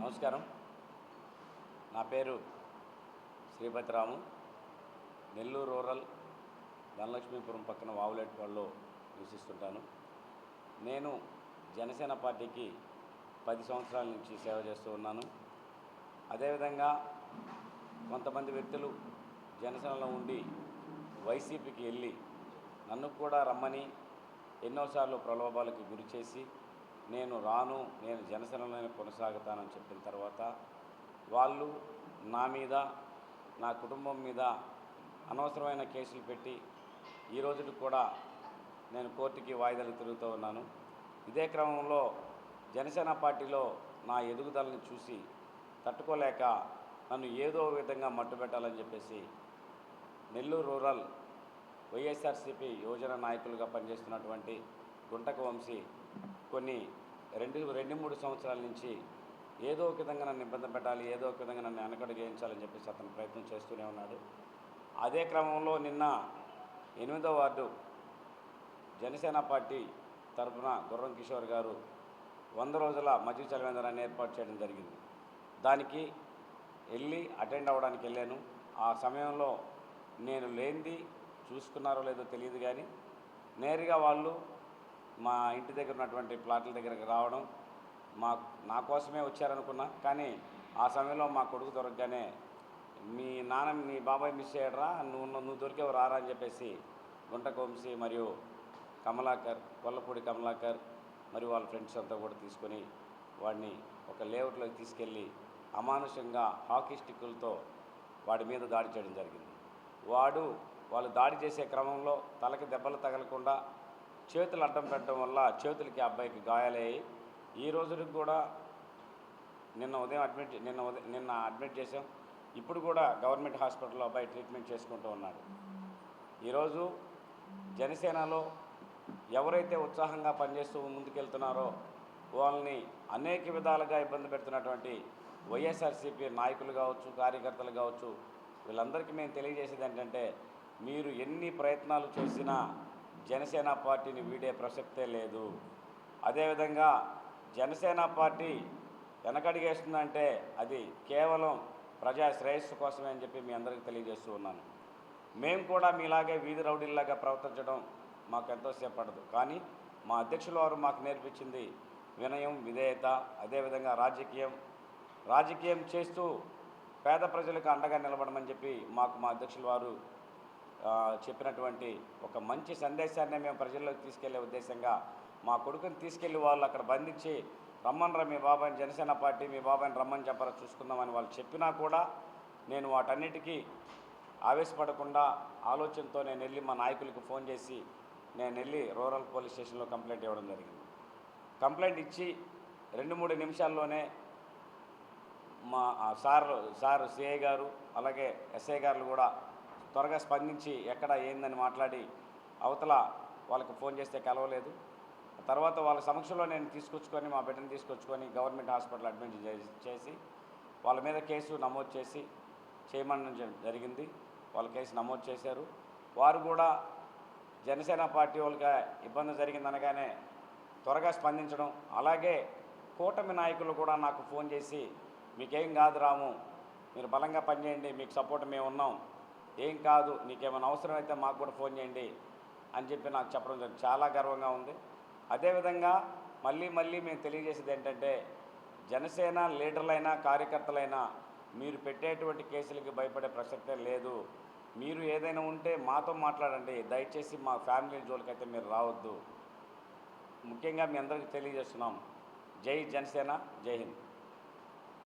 నమస్కారం. నా పేరు శ్రీపతిరాము నెల్లూరు రూరల్ ధనలక్ష్మీపురం పక్కన వావులేటిపాడులో నివసిస్తుంటాను. నేను జనసేన పార్టీకి పది సంవత్సరాల నుంచి సేవ చేస్తూ ఉన్నాను. అదేవిధంగా కొంతమంది వ్యక్తులు జనసేనలో ఉండి వైసీపీకి వెళ్ళి నన్ను కూడా రమ్మని ఎన్నోసార్లు ప్రలోభాలకు గురి చేసి నేను రాను నేను జనసేనలోనే కొనసాగుతానని చెప్పిన తర్వాత వాళ్ళు నా మీద నా కుటుంబం మీద అనవసరమైన కేసులు పెట్టి ఈ రోజుకి కూడా నేను కోర్టుకి వాయిదాలు తిరుగుతూ ఉన్నాను. ఇదే క్రమంలో జనసేన పార్టీలో నా ఎదుగుదలని చూసి తట్టుకోలేక నన్ను ఏదో విధంగా మట్టుబెట్టాలని చెప్పేసి నెల్లూరు రూరల్ వైఎస్ఆర్సీపీ యువజన నాయకులుగా పనిచేస్తున్నటువంటి గుంటక వంశీ కొన్ని రెండు రెండు మూడు సంవత్సరాల నుంచి ఏదో ఒక విధంగా నన్ను ఇబ్బంది పెట్టాలి ఏదో ఒక విధంగా నన్ను వెనకడు చేయించాలని చెప్పేసి అతను ప్రయత్నం చేస్తూనే ఉన్నాడు. అదే క్రమంలో నిన్న ఎనిమిదో వార్డు జనసేన పార్టీ తరఫున గుర్రం కిషోర్ గారు వంద రోజుల మధ్య చలవేంద్రాన్ని ఏర్పాటు చేయడం జరిగింది. దానికి వెళ్ళి అటెండ్ అవ్వడానికి వెళ్ళాను. ఆ సమయంలో నేను లేనిది చూసుకున్నారో లేదో తెలియదు కానీ నేరుగా వాళ్ళు మా ఇంటి దగ్గర ఉన్నటువంటి ప్లాట్ల దగ్గరకు రావడం మా నా కోసమే వచ్చారనుకున్నా కానీ ఆ సమయంలో మా కొడుకు దొరకగానే మీ నాన్న మీ బాబాయ్ మిస్ చేయడరా నువ్వు నువ్వు దొరికేవు రారా అని చెప్పేసి గుంట కోంసి మరియు కమలాకర్ కొల్లపూడి కమలాకర్ మరియు వాళ్ళ ఫ్రెండ్స్ అంతా కూడా తీసుకొని వాడిని ఒక లేఅవుట్లోకి తీసుకెళ్ళి అమానుషంగా హాకీ స్టిక్కులతో వాడి మీద దాడి చేయడం జరిగింది. వాడు వాళ్ళు దాడి చేసే క్రమంలో తలకి దెబ్బలు తగలకుండా చేతులు అడ్డం పెట్టడం వల్ల చేతులకి ఆ అబ్బాయికి గాయాలయ్యాయి. ఈ రోజుకి కూడా నిన్న ఉదయం అడ్మిట్ నిన్న ఉదయం నిన్న అడ్మిట్ చేసాం ఇప్పుడు కూడా గవర్నమెంట్ హాస్పిటల్లో అబ్బాయి ట్రీట్మెంట్ చేసుకుంటూ ఉన్నాడు. ఈరోజు జనసేనలో ఎవరైతే ఉత్సాహంగా పనిచేస్తూ ముందుకెళ్తున్నారో వాళ్ళని అనేక విధాలుగా ఇబ్బంది పెడుతున్నటువంటి వైఎస్ఆర్సీపీ నాయకులు కావచ్చు కార్యకర్తలు కావచ్చు వీళ్ళందరికీ మేము తెలియజేసేది ఏంటంటే మీరు ఎన్ని ప్రయత్నాలు చేసినా జనసేన పార్టీని వీడే ప్రసక్తే లేదు. అదేవిధంగా జనసేన పార్టీ వెనకడిగేస్తుందంటే అది కేవలం ప్రజా శ్రేయస్సు కోసమే అని చెప్పి మీ అందరికీ తెలియజేస్తూ ఉన్నాను. మేము కూడా మీలాగే వీధి రౌడీల్లాగా ప్రవర్తించడం మాకు ఎంతో సేపడదు. కానీ మా అధ్యక్షుల వారు మాకు నేర్పించింది వినయం విధేయత అదేవిధంగా రాజకీయం. రాజకీయం చేస్తూ పేద ప్రజలకు అండగా నిలబడమని చెప్పి మాకు మా అధ్యక్షుల వారు చెప్పినటువంటి ఒక మంచి సందేశాన్ని మేము ప్రజల్లోకి తీసుకెళ్ళే ఉద్దేశంగా మా కొడుకుని తీసుకెళ్ళి వాళ్ళు అక్కడ బంధించి రమ్మనరా మీ బాబాయిని జనసేన పార్టీ మీ బాబాయిని రమ్మని చెప్పరా చూసుకుందామని వాళ్ళు చెప్పినా కూడా నేను వాటన్నిటికీ ఆవేశపడకుండా ఆలోచనతో నేను వెళ్ళి మా నాయకులకు ఫోన్ చేసి నేను వెళ్ళి రూరల్ పోలీస్ స్టేషన్లో కంప్లైంట్ ఇవ్వడం జరిగింది. కంప్లైంట్ ఇచ్చి రెండు మూడు నిమిషాల్లోనే మా సార్ సార్ సిఐ గారు అలాగే ఎస్ఐ గారు కూడా త్వరగా స్పందించి ఎక్కడ ఏందని మాట్లాడి అవతల వాళ్ళకి ఫోన్ చేస్తే కలవలేదు. తర్వాత వాళ్ళ సమక్షంలో నేను తీసుకొచ్చుకొని మా బిడ్డను తీసుకొచ్చుకొని గవర్నమెంట్ హాస్పిటల్ అడ్మిట్ చేసి- చేసి వాళ్ళ మీద కేసు నమోదు చేసి చేయమని జరిగింది. వాళ్ళ కేసు నమోదు చేశారు. వారు కూడా జనసేన పార్టీ వాళ్ళకి ఇబ్బంది జరిగిందనగానే త్వరగా స్పందించడం. అలాగే కూటమి నాయకులు కూడా నాకు ఫోన్ చేసి మీకేం కాదు రాము మీరు బలంగా పనిచేయండి మీకు సపోర్ట్ మేము ఉన్నాం ఏం కాదు నీకేమైనా అవసరం అయితే మాకు కూడా ఫోన్ చేయండి అని చెప్పి నాకు చెప్పడం జరిగింది. చాలా గర్వంగా ఉంది. అదేవిధంగా మళ్ళీ మళ్ళీ మేము తెలియజేసేది ఏంటంటే జనసేన లీడర్లైనా కార్యకర్తలైనా మీరు పెట్టేటువంటి కేసులకి భయపడే ప్రసక్తే లేదు. మీరు ఏదైనా ఉంటే మాతో మాట్లాడండి. దయచేసి మా ఫ్యామిలీ జోలికైతే మీరు రావద్దు. ముఖ్యంగా మీ అందరికీ తెలియజేస్తున్నాం. జై జనసేన జై హింద్.